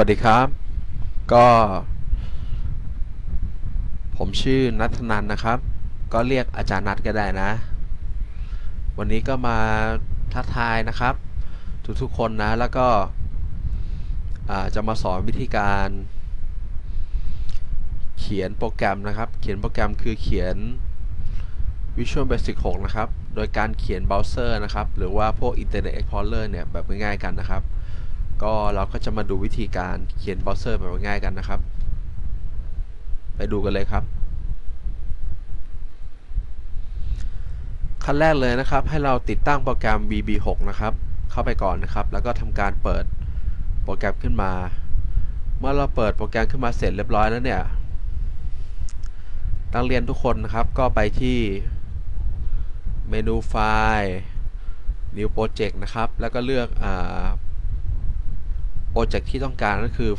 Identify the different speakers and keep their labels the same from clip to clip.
Speaker 1: วัสดีครับ ก็ ผมชื่อนัทนันนะครับ ก็เรียกอาจารย์นัทก็ได้นะ วันนี้ก็มาท้าทายนะครับ ทุกๆคนนะ แล้วก็จะมาสอนวิธีการ เขียนโปรแกรมนะครับ เขียนโปรแกรมคือเขียน Visual Basic 6 นะครับ โดยการเขียนเบราว์เซอร์นะครับ หรือว่าพวก Internet Explorer เนี่ย แบบง่ายๆกันนะครับ ก็เราก็จะมาดูวิธีการเขียนเบราว์เซอร์แบบง่ายกันนะครับ ไปดูกันเลยครับ ขั้นแรกเลยนะครับ ให้เราติดตั้งโปรแกรม VB6 นะครับ เข้าไปก่อนนะครับ แล้วก็ทำการเปิดโปรแกรมขึ้นมา เมื่อเราเปิดโปรแกรมขึ้นมาเสร็จเรียบร้อยแล้วเนี่ยนักเรียนทุกคนนะครับก็ไปที่เมนูไฟล์ New Project นะครับ แล้วก็เลือกอ่า โปรเจกต์ที่ต้องการก็คือ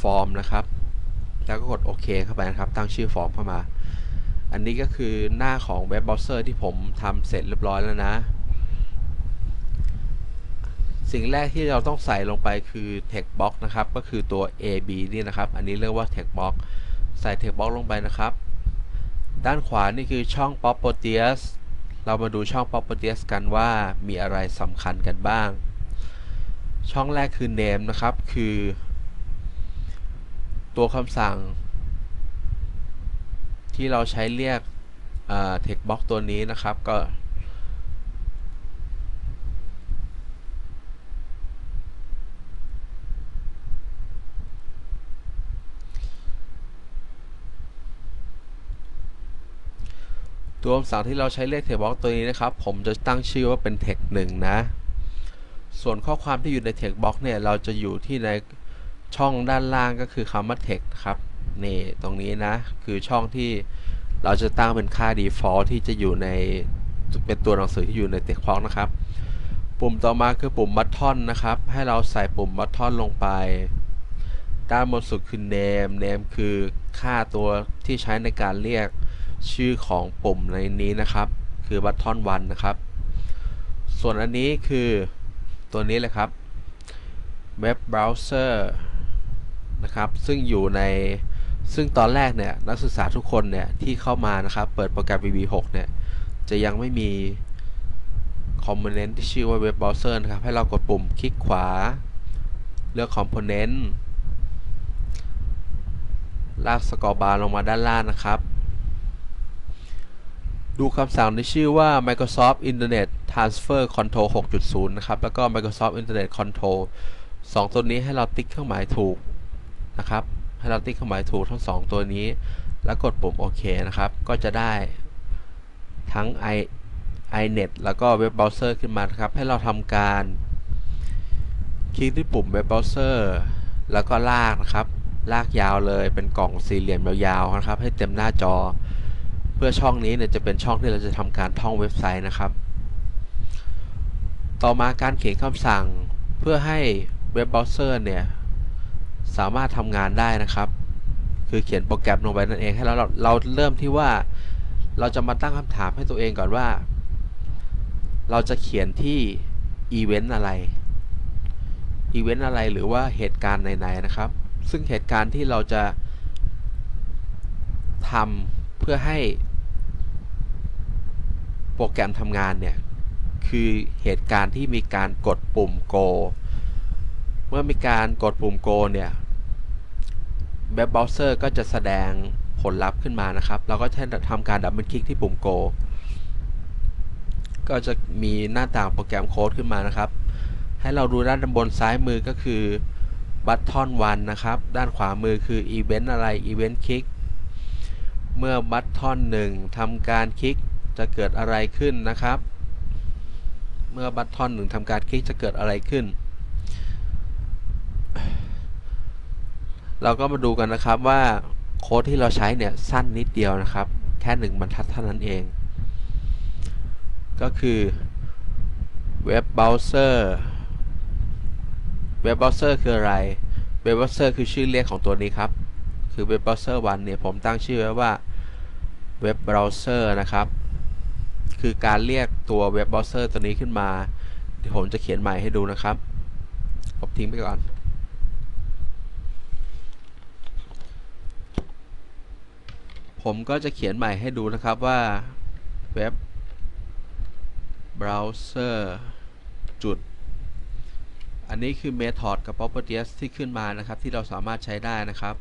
Speaker 1: ฟอร์มนะครับ แล้วก็กดโอเคเข้าไปนะครับ ตั้งชื่อฟอร์มเข้ามา อันนี้ก็คือหน้าของเว็บเบราว์เซอร์ที่ผมทำเสร็จเรียบร้อยแล้วนะ สิ่งแรกที่เราต้องใส่ลงไปคือ text box นะครับ ก็คือตัว AB นี่นะครับ อันนี้เรียกว่า text box ใส่ text box ลงไปนะครับ ด้านขวานี่คือช่อง properties เรามาดูช่อง properties กันว่ามีอะไรสำคัญกันบ้าง ช่องแรกคือ name นะครับ คือ ตัวคำสั่ง ที่เราใช้เรียก text box ตัวนี้นะครับก็ตัวคำสั่งที่เราใช้เรียก text box ตัวนี้นะครับ ผมจะตั้งชื่อว่าเป็น text 1นะ ส่วนข้อความที่อยู่ใน text box เนี่ย เราจะอยู่ที่ในช่องด้านล่างก็คือคำว่า text ครับ นี่ตรงนี้นะ คือช่องที่เราจะตั้งเป็นค่า default ที่จะอยู่ในเป็นตัวหนังสือที่อยู่ใน text box นะครับ ปุ่มต่อมาคือปุ่ม button นะครับ ให้เราใส่ปุ่ม button ลงไป ด้านบนสุดคือ name name คือค่าตัวที่ใช้ในการเรียกชื่อของปุ่มในนี้นะครับ คือ button 1 นะครับ ส่วนอันนี้คือ ตัวนี้เลยครับ web browser นะครับ ซึ่งอยู่ในซึ่งตอนแรกเนี่ยนักศึกษาทุกคนเนี่ยที่เข้ามานะครับ เปิดโปรแกรม VB6 เนี่ย จะยังไม่มีคอมโพเนนต์ที่ชื่อว่า web browser นะครับ ให้เรากดปุ่มคลิกขวา เลือกคอมโพเนนต์ลากสกอร์บาร์ลงมาด้านล่างนะครับ ดูคำสั่งที่ชื่อว่า Microsoft Internet Transfer Control 6.0 นะครับ แล้วก็ Microsoft Internet Control 2 ตัวนี้ให้เราติ๊กเครื่องหมายถูกนะครับ ให้เราติ๊กเครื่องหมายถูกทั้ง 2 ตัวนี้ แล้วกดปุ่มโอเคนะครับ ก็จะได้ทั้ง i iNet แล้วก็ Web Browser ขึ้นมานครับ ให้เราทำการ คลิกที่ปุ่ม Web Browser แล้วก็ลากนะครับ ลากยาวเลยเป็นกล่องสี่เหลี่ยมยาวๆนะครับ ให้เต็มหน้าจอ เพื่อช่องนี้เนี่ยจะเป็นช่องที่เราจะทำการท่องเว็บไซต์นะครับ ต่อมาการเขียนคำสั่งเพื่อให้เว็บเบราว์เซอร์เนี่ยสามารถทำงานได้นะครับ คือเขียนโปรแกรมลงไปนั่นเองให้เราเราเริ่มที่ว่าเราจะมาตั้งคำถามให้ตัวเองก่อนว่า เราจะเขียนที่อีเวนต์อะไรอีเวนต์อะไรหรือว่าเหตุการณ์ไหนๆนะครับ ซึ่งเหตุการณ์ที่เราจะทำ เพื่อให้โปรแกรมทำงานเนี่ย คือเหตุการณ์ที่มีการกดปุ่ม go เมื่อมีการกดปุ่ม go เนี่ยเว็บเบราว์เซอร์ก็จะแสดงผลลัพธ์ขึ้นมานะครับ เราก็แค่ทำการดับเบิลคลิกที่ปุ่ม go ก็จะมีหน้าต่างโปรแกรมโค้ดขึ้นมานะครับ ให้เราดูด้านบนซ้ายมือก็คือบัตทอนวันนะครับ ด้านขวามือคืออีเวนต์อะไรอีเวนต์คลิก เมื่อบัตทอนหนึ่งทำการคลิกจะเกิดอะไรขึ้นนะครับ เมื่อบัตทอนหนึ่งทำการคลิกจะเกิดอะไรขึ้น เราก็มาดูกันนะครับว่าโค้ดที่เราใช้เนี่ยสั้นนิดเดียวนะครับ แค่หนึ่งบรรทัดเท่านั้นเอง ก็คือเว็บเบราว์เซอร์เว็บเบราว์เซอร์คืออะไร เว็บเบราว์เซอร์คือชื่อเรียกของตัวนี้ครับ คือเว็บเบราว์เซอร์วันเนี่ยผมตั้งชื่อไว้ว่าเว็บเบราว์เซอร์นะครับ คือการเรียกตัวเว็บเบราว์เซอร์ตัวนี้ขึ้นมาเดี๋ยวผมจะเขียนใหม่ให้ดูนะครับผมทิ้งไปก่อน ผมก็จะเขียนใหม่ให้ดูนะครับว่าเว็บเบราว์เซอร์จุดอันนี้คือ method กับ properties ที่ขึ้นมานะครับ ที่เราสามารถใช้ได้นะครับ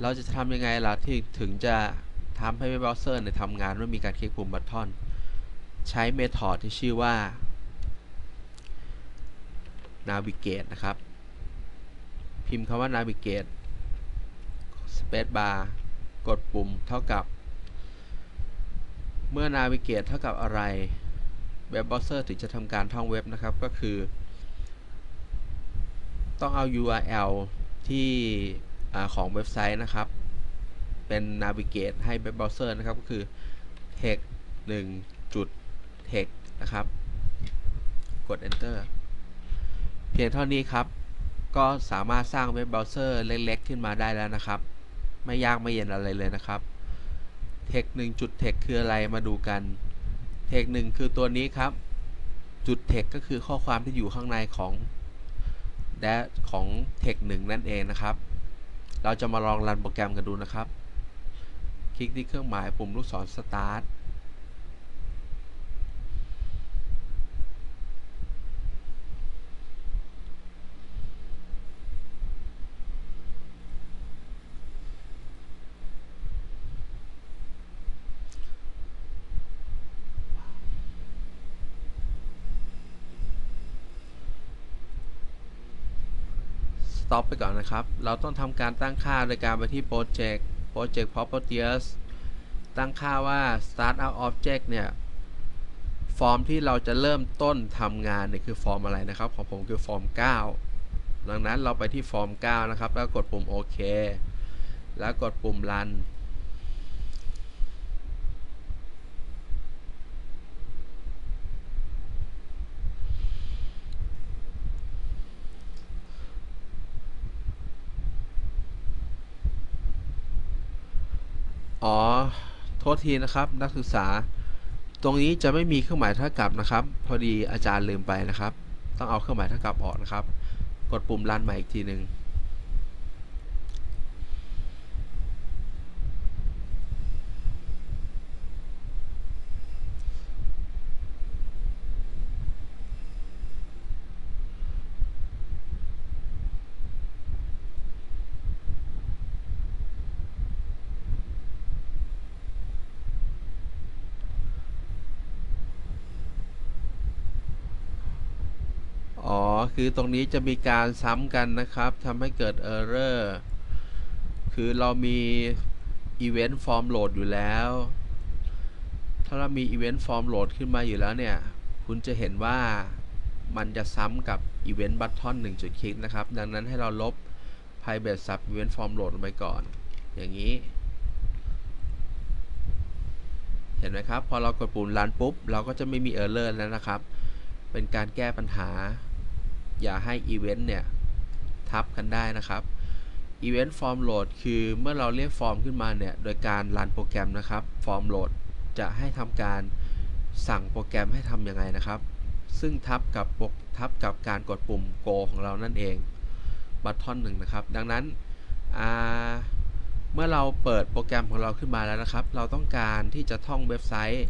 Speaker 1: เราจะทำยังไงล่ะที่ถึงจะทำให้เว็บเบราว์เซอร์เนี่ยทำงานไม่มีการคลิกปุ่มบัตทอน ใช้ method ที่ชื่อว่า navigate นะครับ พิมพ์คำว่า navigate space bar กดปุ่มเท่ากับ เมื่อ navigate เท่ากับอะไรเว็บเบราว์เซอร์ถึงจะทำการท่องเว็บนะครับก็คือ ต้องเอา URL ที่ อของเว็บไซต์นะครับ เป็น navigate ให้เว็บเบราว์เซอร์นะครับ ก็คือ text 1จุด text นะครับ กด enter เพียงเท่านี้ครับ ก็สามารถสร้างเว็บเบราว์เซอร์เล็กๆ ขึ้นมาได้แล้วนะครับ ไม่ยากไม่เย็นอะไรเลยนะครับ text 1จุด text คืออะไรมาดูกัน text 1คือตัวนี้ครับจุด text ก็คือข้อความที่อยู่ข้างในของแดของ text 1 นั่นเองนะครับ เราจะมาลองรันโปรแกรมกันดูนะครับ คลิกที่เครื่องหมายปุ่มลูกศร start สต็อปไปก่อนนะครับ เราต้องทำการตั้งค่าโดยการไปที่ Project Project Properties ตั้งค่าว่า Start Out Object เนี่ย ฟอร์มที่เราจะเริ่มต้นทำงานเนี่ยคือฟอร์มอะไรนะครับ ของผมคือฟอร์ม 9 ดังนั้นเราไปที่ฟอร์ม 9 นะครับ แล้วกดปุ่มโอเค แล้วกดปุ่ม Run อ๋อ โทษทีนะครับ นักศึกษา ตรงนี้จะไม่มีเครื่องหมายเท่ากับนะครับ พอดีอาจารย์ลืมไปนะครับ ต้องเอาเครื่องหมายเท่ากับออกนะครับ กดปุ่มรันใหม่อีกทีหนึ่งอ๋อ คือตรงนี้จะมีการซ้ำกันนะครับทำให้เกิด Error คือเรามี Event Form Load อยู่แล้ว ถ้าเรามี Event Form Load ขึ้นมาอยู่แล้วเนี่ย คุณจะเห็นว่ามันจะซ้ำกับ Event Button 1จุดคลิกนะครับ ดังนั้นให้เราลบ Private Sub Event Form Load ลงไปก่อน อย่างนี้ เห็นไหมครับ พอเรากดปุ่ม Run ปุ๊บ เราก็จะไม่มี Error แล้วนะครับ เป็นการแก้ปัญหา อย่าให้อีเวนต์เนี่ย ทับกันได้นะครับ Event Form Load คือเมื่อเราเรียกฟอร์มขึ้นมาเนี่ย โดยการรันโปรแกรมนะครับ Form Load จะให้ทำการสั่งโปรแกรมให้ทำยังไงนะครับ ซึ่งทับกับปกทับกับการกดปุ่ม Go ของเรานั่นเองบัตทอนหนึ่งนะครับ ดังนั้นเมื่อเราเปิดโปรแกรมของเราขึ้นมาแล้วนะครับ เราต้องการที่จะท่องเว็บไซต์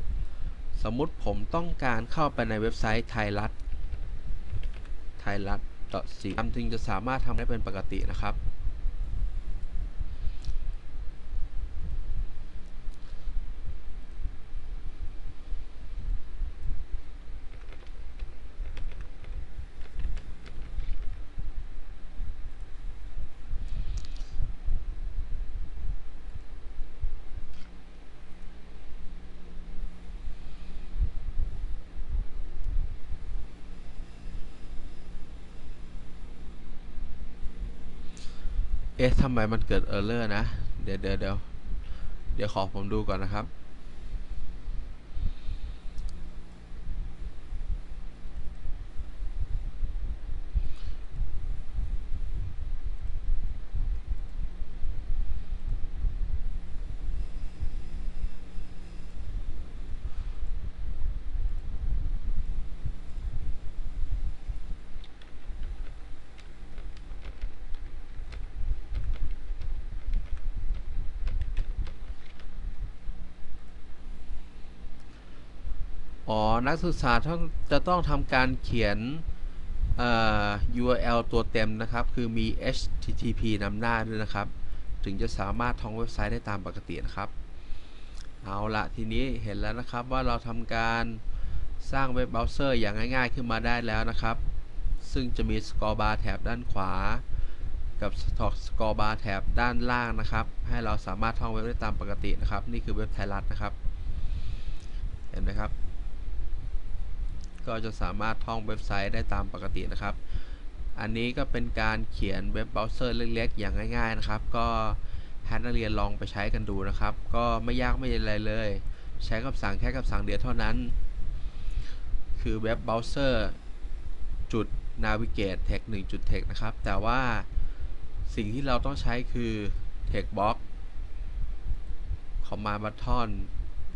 Speaker 1: สมมุติผมต้องการเข้าไปในเว็บไซต์ไทยรัฐ ไทยรัฐ .c ทำจึงจะสามารถทำได้เป็นปกตินะครับ เอ๊ะทำไมมันเกิดเออร์เลอร์นะ เดี๋ยวเดี๋ยวเดี๋ยวเดี๋ยวขอผมดูก่อนนะครับ อ๋อ นักศึกษาต้องจะต้องทำการเขียน URL ตัวเต็มนะครับ คือมี HTTP นำหน้าด้วยนะครับ ถึงจะสามารถท่องเว็บไซต์ได้ตามปกตินะครับ เอาละทีนี้เห็นแล้วนะครับว่าเราทำการสร้างเว็บเบราว์เซอร์อย่างง่ายๆ ขึ้นมาได้แล้วนะครับ ซึ่งจะมีสกอร์บาร์แถบด้านขวา กับสกอร์บาร์แถบด้านล่างนะครับ ให้เราสามารถท่องเว็บได้ตามปกตินะครับ นี่คือเว็บไทยรัฐนะครับ เห็นไหมครับ ก็จะสามารถท่องเว็บไซต์ได้ตามปกตินะครับ อันนี้ก็เป็นการเขียนเว็บเบราว์เซอร์เล็กๆ อย่างง่าย ๆนะครับ ก็ให้นักเรียนลองไปใช้กันดูนะครับ ก็ไม่ยากไม่อะไรเลย ใช้คำสั่งแค่คำสั่งเดียวเท่านั้น คือเว็บเบราว์เซอร์จุด navigate text 1จุด text นะครับ แต่ว่าสิ่งที่เราต้องใช้คือ text box command button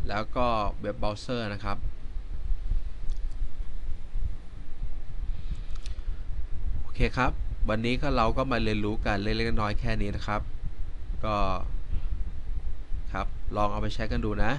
Speaker 1: แล้วก็เว็บเบราว์เซอร์นะครับ โอ เคครับ วันนี้ก็เราก็มาเรียนรู้กันเล็กๆน้อยๆแค่นี้นะครับ ก็ครับ ลองเอาไปใช้กันดูนะ